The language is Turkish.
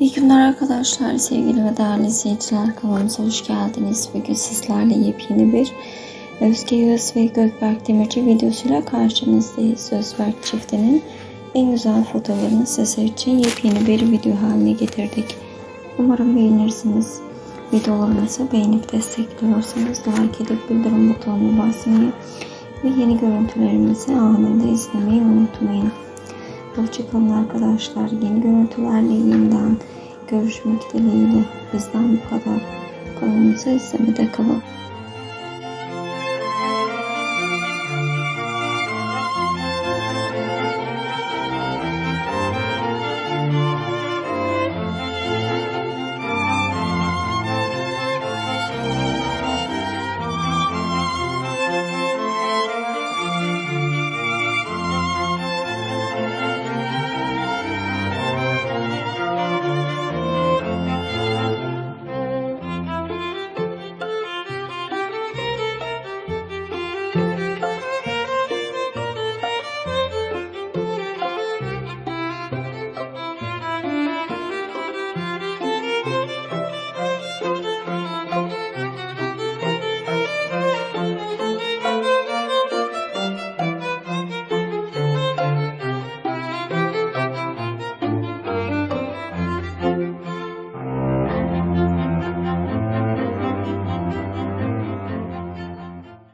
İyi günler arkadaşlar, sevgili ve değerli izleyiciler. Kanalımıza hoş geldiniz. Bugün sizlerle yepyeni bir Özge Yağız ve Gökberk Demirci videosuyla karşınızdayız. Özberk çiftinin en güzel fotoğraflarını sizler için yepyeni bir video haline getirdik. Umarım beğenirsiniz. Videolarımızı beğenip destekliyorsanız like edip bildirim butonuna basmayı ve yeni görüntülerimizi anında izlemeyi unutmayın. Hoşçakalın arkadaşlar. Yeni görüntülerle yeniden görüşmek dileğiyle. Bizden bu kadar. Kanalımızı izlemede kalın.